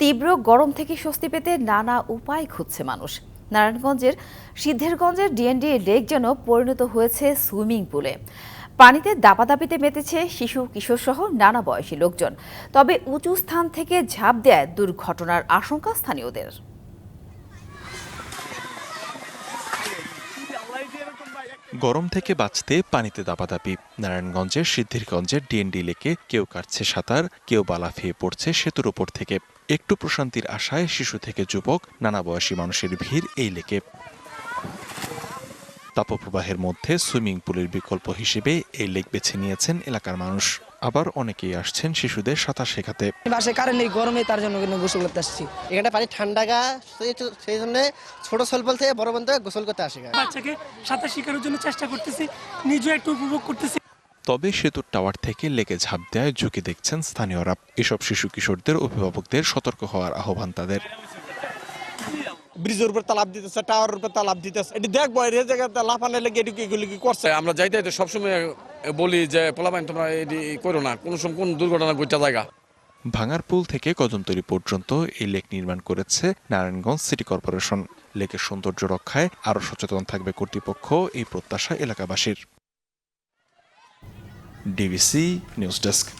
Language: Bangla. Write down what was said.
তীব্র গরম থেকে স্বস্তি পেতে নানা উপায় খুঁজছে মানুষ। নারায়ণগঞ্জের সিদ্ধেরগঞ্জের ডিএনডি লেক যেন পরিণত হয়েছে সুইমিং পুলে। পানিতে দাপাদাপিতে মেতেছে শিশু কিশোর সহ নানা বয়সী লোকজন। তবে উঁচু স্থান থেকে ঝাঁপ দেয় দুর্ঘটনার আশঙ্কা স্থানীয়দের। গরম থেকে বাঁচতে পানিতে দাপাদাপি। নারায়ণগঞ্জের সিদ্ধিরগঞ্জের ডিএনডি লেকে কেউ কাটছে সাঁতার, কেউ বালা ফেয়ে পড়ছে সেতুর উপর থেকে। একটু প্রশান্তির আশায় শিশু থেকে যুবক নানা বয়সী মানুষের ভিড় এই লেকে। তাপপ্রবাহের মধ্যে সুইমিং পুলের বিকল্প হিসেবে এই লেক বেছে নিয়েছেন এলাকার মানুষ। আবার অনেকেই আসছেন শিশুদের সাঁতার শেখাতে। বাসে কারেন্ট নেই গরমে তার জন্য কিন্তু গোসল করতে আসছি। এখানটা পানি ঠান্ডা গা সেই জন্য ছোট সলপল থেকে বড় বন্ধু গোসল করতে আসে বাচ্চাকে সাঁতার শেখানোর জন্য চেষ্টা করতেছি নিজেও একটু উপভোগ করতেছি। তবে সেতুর টাওয়ার থেকে লেকে ঝাঁপ দেয় ঝুঁকি দেখছেন স্থানীয়রা। এসব শিশু কিশোরদের অভিভাবকদের সতর্ক হওয়ার আহ্বান তাদের। ব্রিজের উপর তালাব দিতেছে টাওয়ারের উপর তালাব দিতেছে। এটি দেখব এই জায়গাতে লাফানে লেগে এটি এগুলি কি করছে? আমরা যাইতে যাইতে সবসময় বলি যে পোলাপাইন তোমরা এটি করো না। কোনো সময় কোন দুর্ঘটনা ঘটতে জায়গা? ভাঙার পুল থেকে কদমতলী পর্যন্ত এই লেক নির্মাণ করেছে নারায়ণগঞ্জ সিটি কর্পোরেশন। লেকের সৌন্দর্য রক্ষায় আরও সচেতন থাকবে কর্তৃপক্ষ এই প্রত্যাশা এলাকাবাসীর। DVC News Desk.